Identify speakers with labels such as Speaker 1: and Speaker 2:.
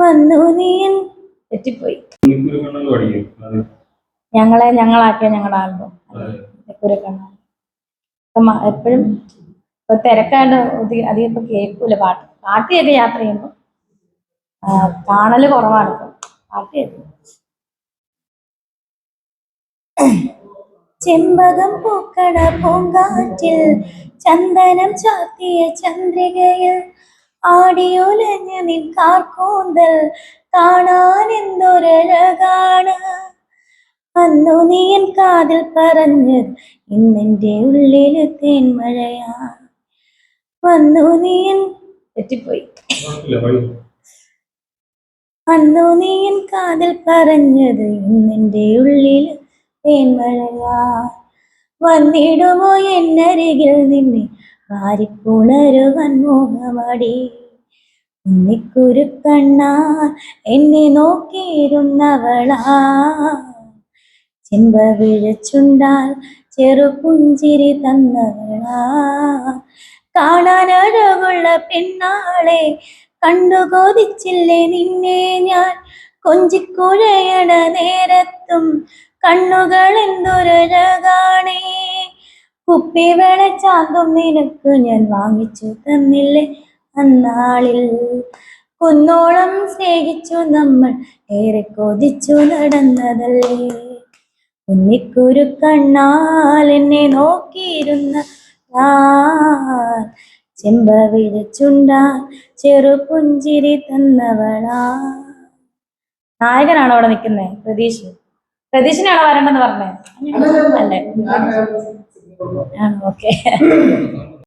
Speaker 1: വന്നു നീൻ തെറ്റിപ്പോയി. ഞങ്ങളെ ഞങ്ങളാക്കിയ ഞങ്ങളുടെ ആൽബം. കുരക്കണ്ണ എപ്പോഴും ഇപ്പൊ തിരക്കാണ്ട് ഒതി- അധികം ഇപ്പൊ കേൾക്കൂല. പാട്ട് പാട്ട് കേട്ട് യാത്ര ചെയ്യുമ്പോ കാണൽ കുറവാണ് പാട്ട് കേൾക്കും ചെമ്പകം പൂക്കട പൂങ്കാറ്റിൽ ചന്ദനം ചാത്തിയ ചന്ദ്രികയിൽ ആടിയുലഞ്ഞ നിൻ കാർക്കൂന്തൽ കാണാൻ എന്തൊരഴകാണ്? അന്നു നീ എൻ കാതിൽ പറഞ്ഞ് ഇന്നെന്റെ ഉള്ളിൽ തേൻമഴയാ വന്നു നീ എൻ തെറ്റിപ്പോയി. അന്നു നീ എൻ കാതിൽ പറഞ്ഞത് ഇന്നെന്റെ ഉള്ളിൽ തേൻമഴയാ വന്നിടുമോ എന്നരികിൽ നിന്നെ വാരിപ്പുണരുവൻ മോഹമടി. ഉണ്ണിക്കുരു കണ്ണാ എന്നെ നോക്കിയിരുന്നവളാ. ചെമ്പ വിഴച്ചുണ്ടാൽ ചെറുപുഞ്ചിരി തന്നവളാ. കാണാൻ അഴവുള്ള പെണ്ണാളെ കണ്ടു കൊതിച്ചില്ലേ നിന്നെ ഞാൻ? കൊഞ്ചിക്കുഴയണ നേരത്തും കണ്ണുകൾ എന്തൊരഴകാണേ കുപ്പി വെളച്ചാന്തും നിനക്ക് ഞാൻ വാങ്ങിച്ചു തന്നില്ലേ? അന്നാളിൽ കുന്നോളം സ്നേഹിച്ചു നമ്മൾ ഏറെ കൊതിച്ചു നടന്നതല്ലേ? ഒന്നിക്കൊരു കണ്ണാൽ എന്നെ നോക്കിയിരുന്ന ചെമ്പ വിരച്ചുണ്ടാ ചെറുപുഞ്ചിരി തന്നവളാ. നായകനാണോ അവിടെ നിൽക്കുന്നത് പ്രതീഷ്. പ്രതീഷിനാണോ വരണ്ടെന്ന് പറഞ്ഞേ? അല്ലേ? Ah, okay.